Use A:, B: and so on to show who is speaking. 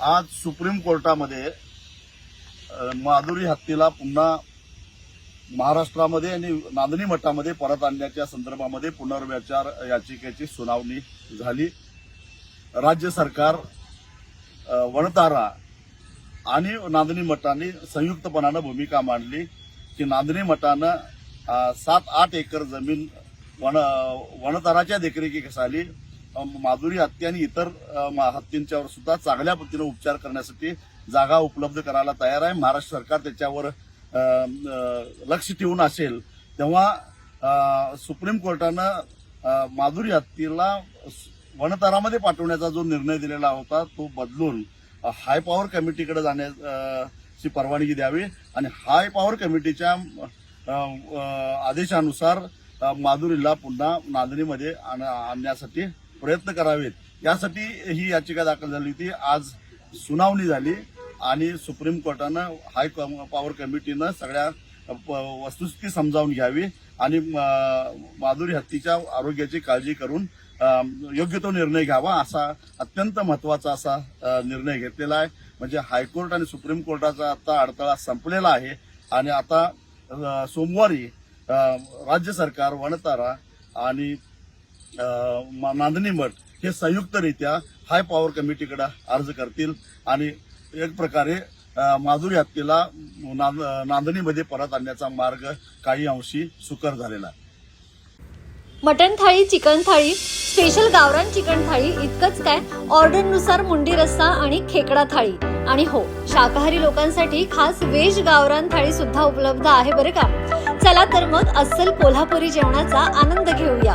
A: आज सुप्रीम कोर्टामध्ये माधुरी हत्तीला पुन्हा महाराष्ट्रामध्ये आणि नांदणी मठामध्ये परत आणण्याच्या संदर्भामध्ये पुनर्विचार याचिकेची सुनावणी झाली. राज्य सरकार वणतारा आणि नांदणी मठाने संयुक्तपणानं भूमिका मांडली की नांदणी मठानं सात आठ एकर जमीन वन वणताराच्या देखरेखीखाली माधुरी हत्ती आणि इतर मा- हत्तींच्यावर सुद्धा चांगल्या पद्धतीनं उपचार करण्यासाठी जागा उपलब्ध करायला तयार आहे. महाराष्ट्र सरकार त्याच्यावर लक्ष ठेवून असेल तेव्हा सुप्रीम कोर्टानं माधुरी हत्तीला वनतारामध्ये पाठवण्याचा जो निर्णय दिलेला होता तो बदलून हाय पॉवर कमिटीकडे जाण्याची परवानगी द्यावी आणि हाय पॉवर कमिटीच्या आदेशानुसार माधुरीला पुन्हा नांदणीमध्ये आण- आणण्यासाठी प्रयत्न करावेत. यासाठी ही याचिका दाखल झाली होती. आज सुनावणी झाली आणि सुप्रीम कोर्टानं हाय कम- पॉवर कमिटीनं सगळ्या प- वस्तुस्थिती समजावून घ्यावी आणि माधुरी हत्तीच्या आरोग्याची काळजी करून योग्य तो निर्णय घ्यावा असा अत्यंत महत्त्वाचा असा निर्णय घेतलेला आहे. म्हणजे हायकोर्ट आणि सुप्रीम कोर्टाचा आता अडथळा संपलेला आहे आणि आता सोमवारी राज्य सरकार वनतारा आणि नांदणी मठ हे संयुक्तरित्या हाय पॉवर कमिटीकडे अर्ज करतील आणि एक प्रकारे माधुरी हत्तीला नांदणीमध्ये परत आणण्याचा मार्ग काही अंशी सुकर झालेला
B: mutton thali chicken thali special गावरान चिकन थाळी इतकंच काय. ऑर्डरनुसार मुंडी रस्सा आणि खेकडा थाळी. आणि हो शाकाहारी लोकांसाठी खास वेज गावरान थाळी सुद्धा उपलब्ध आहे बरं का. चला तर मग अस्सल कोल्हापुरी जेवणाचा आनंद घेऊया.